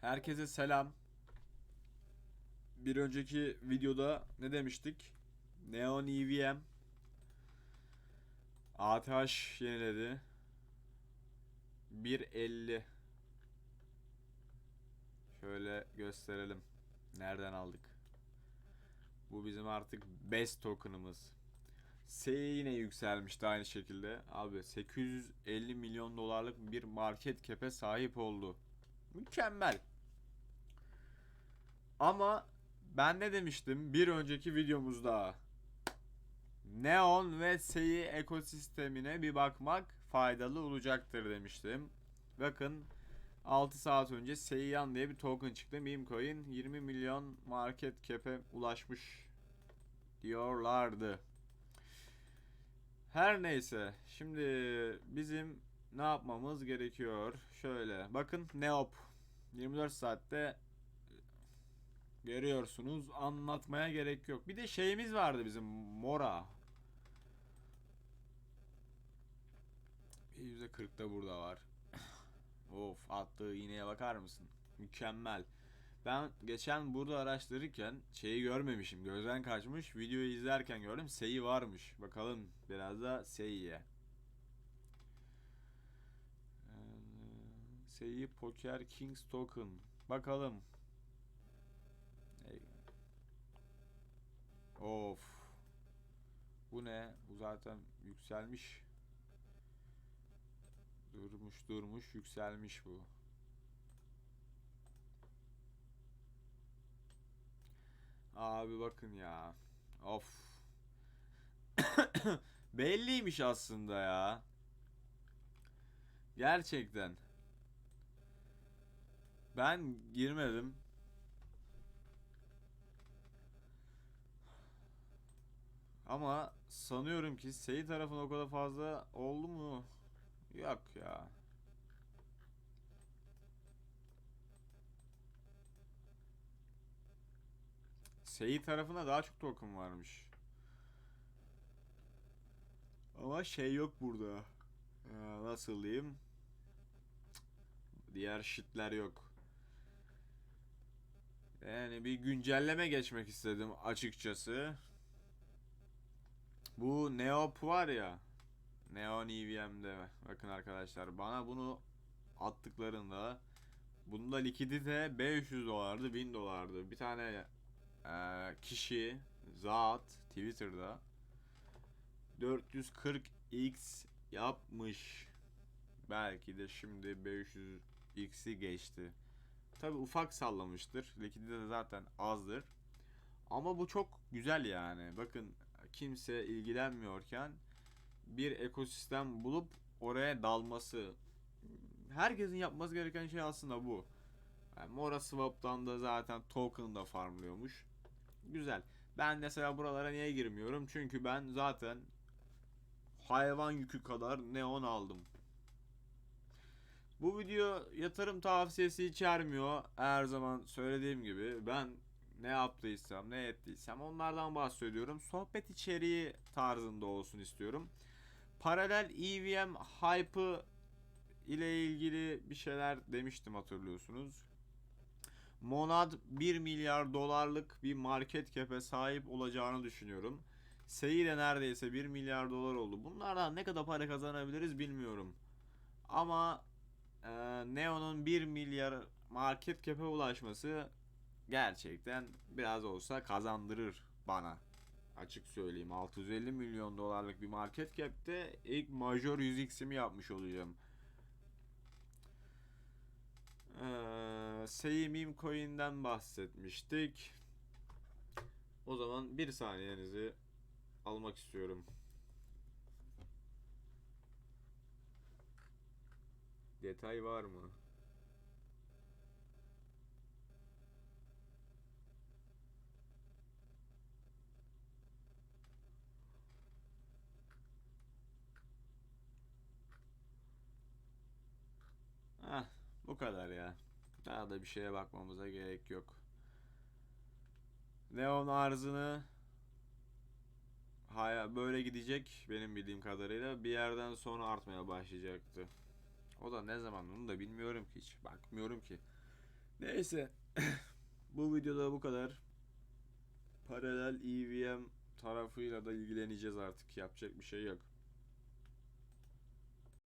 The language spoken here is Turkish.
Herkese selam. Bir önceki videoda ne demiştik? Neon EVM ATH yeniledi. 1.50 Şöyle gösterelim. Nereden aldık? Bu bizim artık best token'ımız. S yine yükselmişti aynı şekilde. Abi 850 milyon dolarlık bir market cap'e sahip oldu. Mükemmel. Ama ben ne demiştim bir önceki videomuzda? Neon ve Sei ekosistemine bir bakmak faydalı olacaktır demiştim. Bakın 6 saat önce Seiyan diye bir token çıktı. Meme coin 20 milyon market cap'e ulaşmış diyorlardı. Her neyse şimdi bizim ne yapmamız gerekiyor? Şöyle bakın Neop 24 saatte görüyorsunuz anlatmaya gerek yok. Bir de şeyimiz vardı bizim Mora. %40 da burada var. of attığı iğneye bakar mısın? Mükemmel. Ben geçen burada araştırırken şeyi görmemişim. Gözden kaçmış. Videoyu izlerken gördüm. Seyi varmış. Bakalım biraz da Seyi'ye. Seyi Poker Kings Token. Bakalım. Ey. Of. Bu ne? Bu zaten yükselmiş. Durmuş durmuş yükselmiş bu. Abi bakın ya. Of. Belliymiş aslında ya. Gerçekten. Ben girmedim. Ama sanıyorum ki Sey tarafın o kadar fazla oldu mu? Yok ya. Sey tarafına daha çok token varmış. Ama şey yok burada. Ee, nasıl diyeyim? Diğer shitler yok. Yani bir güncelleme geçmek istedim açıkçası. Bu Neop var ya. Neon EVM'de. Bakın arkadaşlar bana bunu attıklarında bunda likidite 500 dolardı 1000 dolardı. Bir tane e, kişi zat Twitter'da 440x yapmış. Belki de şimdi 500x'i geçti. Tabi ufak sallamıştır. Likidite de zaten azdır. Ama bu çok güzel yani. Bakın kimse ilgilenmiyorken bir ekosistem bulup oraya dalması. Herkesin yapması gereken şey aslında bu. Yani Mora Swap'tan da zaten token da farmlıyormuş. Güzel. Ben mesela buralara niye girmiyorum? Çünkü ben zaten hayvan yükü kadar neon aldım. Bu video yatırım tavsiyesi içermiyor. Her zaman söylediğim gibi ben ne yaptıysam, ne ettiysem onlardan bahsediyorum. Sohbet içeriği tarzında olsun istiyorum. Paralel EVM hype'ı ile ilgili bir şeyler demiştim hatırlıyorsunuz. Monad 1 milyar dolarlık bir market cap'e sahip olacağını düşünüyorum. Seyi de neredeyse 1 milyar dolar oldu. Bunlardan ne kadar para kazanabiliriz bilmiyorum. Ama e, Neo'nun 1 milyar market cap'e ulaşması gerçekten biraz olsa kazandırır bana. Açık söyleyeyim 650 milyon dolarlık bir market cap'te ilk major 100x'imi yapmış olacağım. Ee, Sei meme coin'den bahsetmiştik. O zaman bir saniyenizi almak istiyorum. Detay var mı? Heh, bu kadar ya. Daha da bir şeye bakmamıza gerek yok. Neon arzını böyle gidecek benim bildiğim kadarıyla bir yerden sonra artmaya başlayacaktı. O da ne zaman onu da bilmiyorum ki hiç. Bakmıyorum ki. Neyse. bu videoda bu kadar. Paralel EVM tarafıyla da ilgileneceğiz artık. Yapacak bir şey yok.